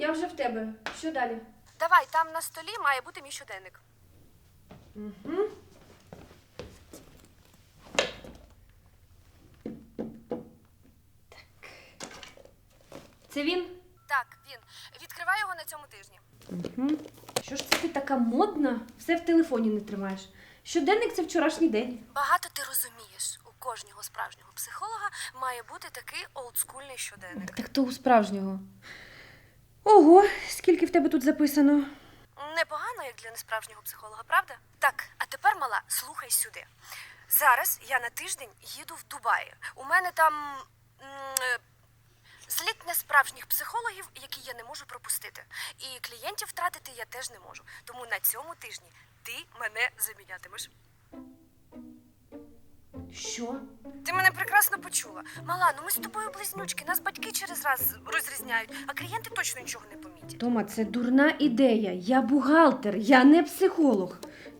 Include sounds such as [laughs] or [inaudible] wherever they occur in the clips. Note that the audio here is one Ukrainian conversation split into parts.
я вже в тебе. Що далі? Давай, там на столі має бути мій щоденник. Угу. Так. Це він? Так, він. Відкривай його на цьому тижні. Угу. Що ж це ти така модна? Все в телефоні не тримаєш. Щоденник це вчорашній день. Багато ти розумієш. У кожного справжнього психолога має бути такий олдскульний щоденник. Так то у справжнього. Ого, скільки в тебе тут записано? Непогано, як для несправжнього психолога, правда? Так, а тепер, мала, слухай сюди. Зараз я на тиждень їду в Дубаї. У мене там м, е, зліт несправжніх психологів, які я не можу пропустити. І клієнтів втратити я теж не можу. Тому на цьому тижні ти мене замінятимеш. Що? Ти мене прекрасно почула. Мала, ну ми з тобою близнючки, нас батьки через раз розрізняють, а клієнти точно нічого не помітять. Тома, це дурна ідея. Я бухгалтер, я не психолог.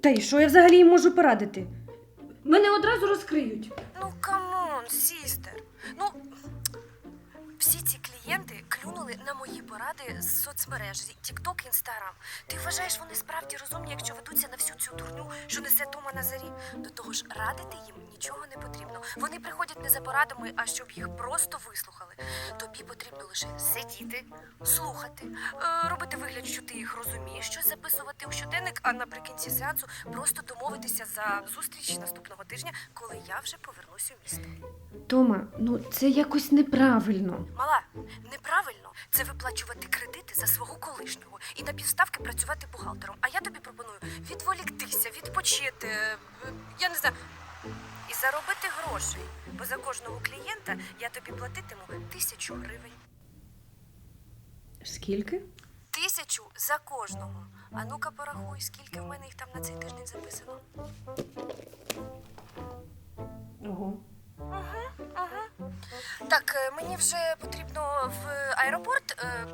Та й що я взагалі їм можу порадити? Мене одразу розкриють. Ну камон, сістер. Ну всі ці клієнти клюнули на мої поради з соцмереж, з TikTok, Instagram. Ти вважаєш, вони справді розумні, якщо ведуться на всю цю несе Тома на зарі? До того ж, радити їм нічого не потрібно. Вони приходять не за порадами, а щоб їх просто вислухали. Тобі потрібно лише сидіти, слухати, е, робити вигляд, що ти їх розумієш, щось записувати у щоденник, а наприкінці сеансу просто домовитися за зустріч наступного тижня, коли я вже повернусь у місто. Тома, ну це якось неправильно. Мала, це виплачувати кредити за свого колишнього і на півставки працювати бухгалтером. А я тобі пропоную відволіктися, відпочити, е, я не знаю, і заробити грошей. Бо за кожного клієнта я тобі платитиму тисячу гривень. Скільки? Тисячу за кожного. А ну-ка порахуй, скільки в мене їх там на цей тиждень записано. Ого. Так, е, мені вже потрібно в аеропорт. Е,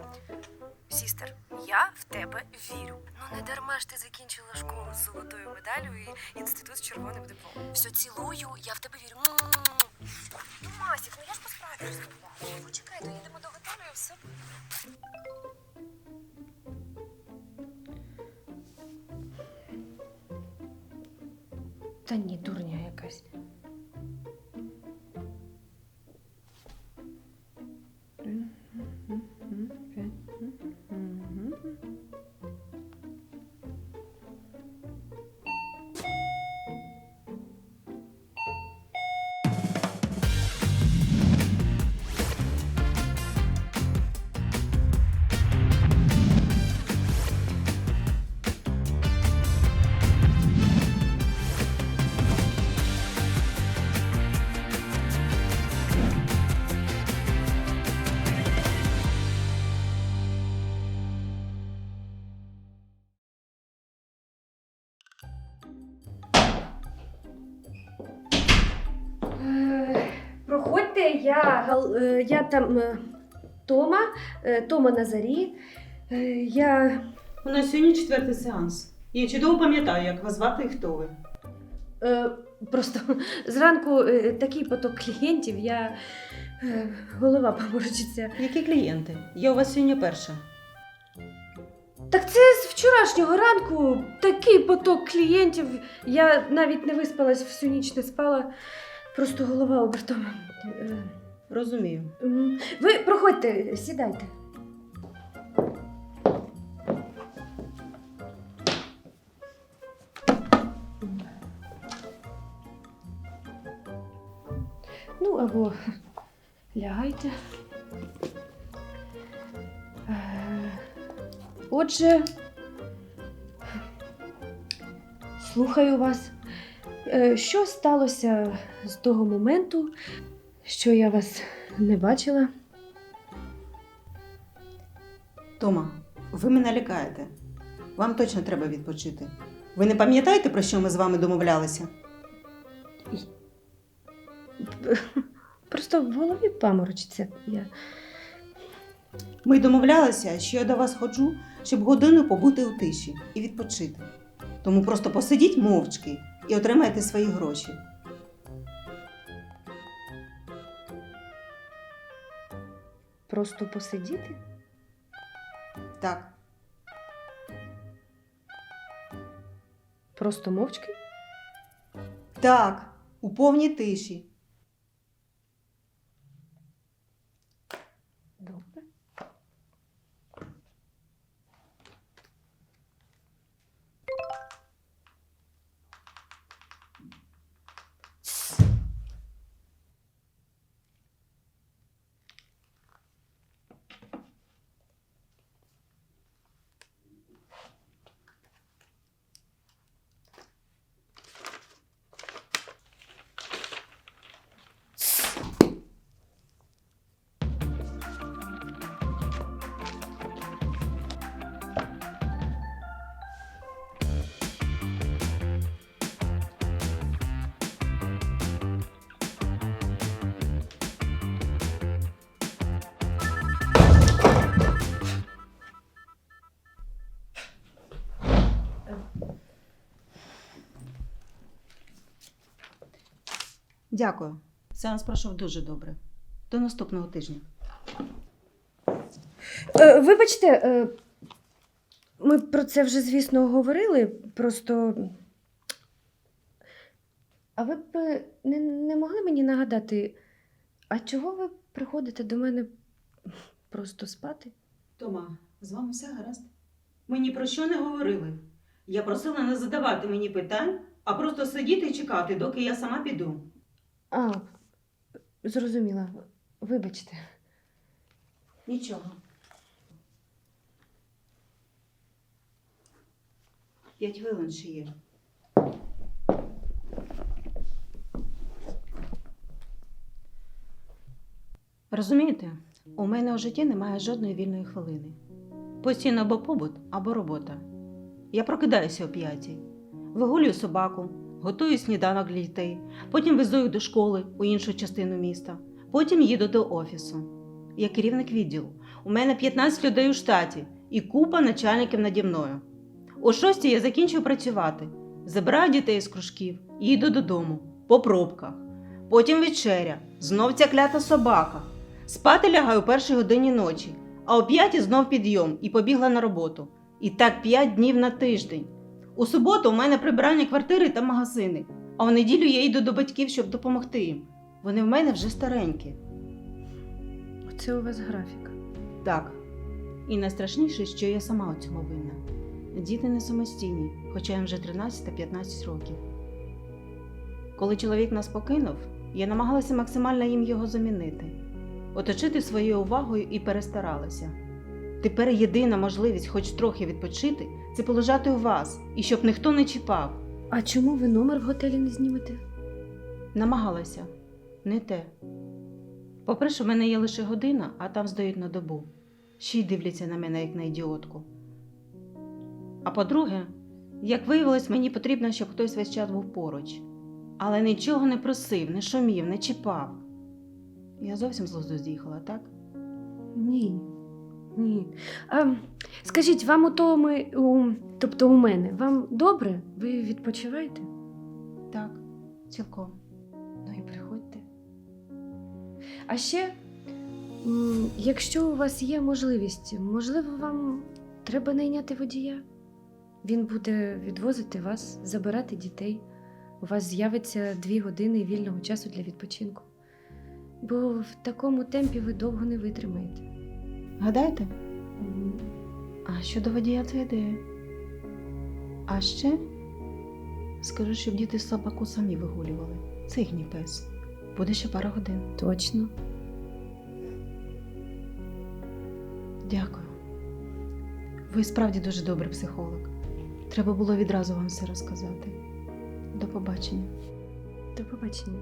сістер, я в тебе вірю. Ну не дарма ж ти закінчила школу з золотою медаллю і інститут з червоним дипломом. Все цілую, я в тебе вірю. Ну, Масік, ну я ж по справі розмовляю. Почекай, доїдемо до готелю і все. Та ні, дурня якась. Я, е, я там е, Тома, е, Тома Назарі. Е, Я У нас сьогодні четвертий сеанс. Я чудово пам'ятаю, як вас звати і хто ви. просто [laughs] зранку такий поток клієнтів, я голова поморочиться. Які клієнти? Я у вас сьогодні перша. Так це з вчорашнього ранку такий поток клієнтів. Я навіть не виспалась всю ніч не спала. Просто голова обертом. Е, Розумію. м. Ви проходьте, сідайте. Ну, або лягайте. Е, Отже, слухаю вас. Е, Що сталося з того моменту, що я вас не бачила? Тома, ви мене лякаєте. Вам точно треба відпочити. Ви не пам'ятаєте, про що ми з вами домовлялися? Просто в голові паморочиться. Я... Ми домовлялися, що я до вас ходжу, щоб годину побути у тиші і відпочити. Тому просто посидіть мовчки і отримаєте свої гроші. Просто посидіти? Так, Просто мовчки? так, у повній тиші. Дякую. Сеанс пройшов дуже добре. До наступного тижня. Е, вибачте, е, ми про це вже, звісно, говорили. Просто. А ви б е, не, не могли мені нагадати, а чого ви приходите до мене просто спати? Тома, з вами все гаразд? Ми ні про що не говорили. Я просила не задавати мені питань, а просто сидіти і чекати, доки я сама піду. А, зрозуміла. Вибачте. Нічого. П'ять хвилин ще є. Розумієте, у мене у житті немає жодної вільної хвилини. Постійно або побут, або робота. Я прокидаюся о п'ятій, вигулюю собаку, готую сніданок для дітей, потім везу їх до школи у іншу частину міста, потім їду до офісу. Я керівник відділу. У мене 15 людей у штаті і купа начальників наді мною. О шостій я закінчую працювати, забираю дітей з кружків і йду додому по пробках. Потім вечеря, знов ця клята собака. Спати лягаю о першій годині ночі, а о п'ятій знов підйом і побігла на роботу. І так п'ять днів на тиждень. У суботу у мене прибирання квартири та магазини, а у неділю я йду до батьків, щоб допомогти їм. Вони в мене вже старенькі. Оце у вас графік. Так. І найстрашніше, що я сама у цьому винна. Діти не самостійні, хоча їм вже 13 та 15 років. Коли чоловік нас покинув, я намагалася максимально їм його замінити, оточити своєю увагою і перестаралася. Тепер єдина можливість хоч трохи відпочити це полежати у вас і щоб ніхто не чіпав. А чому ви номер в готелі не знімете? Намагалася. Не те. По-перше, в мене є лише година, а там здають на добу. Ще й дивляться на мене як на ідіотку. А по-друге, як виявилось, мені потрібно, щоб хтось весь час був поруч. Але нічого не просив, не шумів, не чіпав. Я зовсім з глузду з'їхала, так? Ні. Ні. А, скажіть, вам у тому, у, тобто у мене, вам добре? Ви відпочиваєте? Так, цілком. Ну і приходьте. А ще, м, якщо у вас є можливість, можливо, вам треба найняти водія. Він буде відвозити вас, забирати дітей. У вас з'явиться дві години вільного часу для відпочинку. Бо в такому темпі ви довго не витримаєте. Гадаєте? А щодо водія це ідея. А ще скажу, щоб діти собаку самі вигулювали. Це їхній пес. Буде ще пара годин. Точно. Дякую. Ви справді дуже добрий психолог. Треба було відразу вам все розказати. До побачення. До побачення.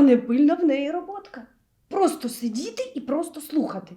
А не пильна в неї роботка. Просто сидіти і просто слухати.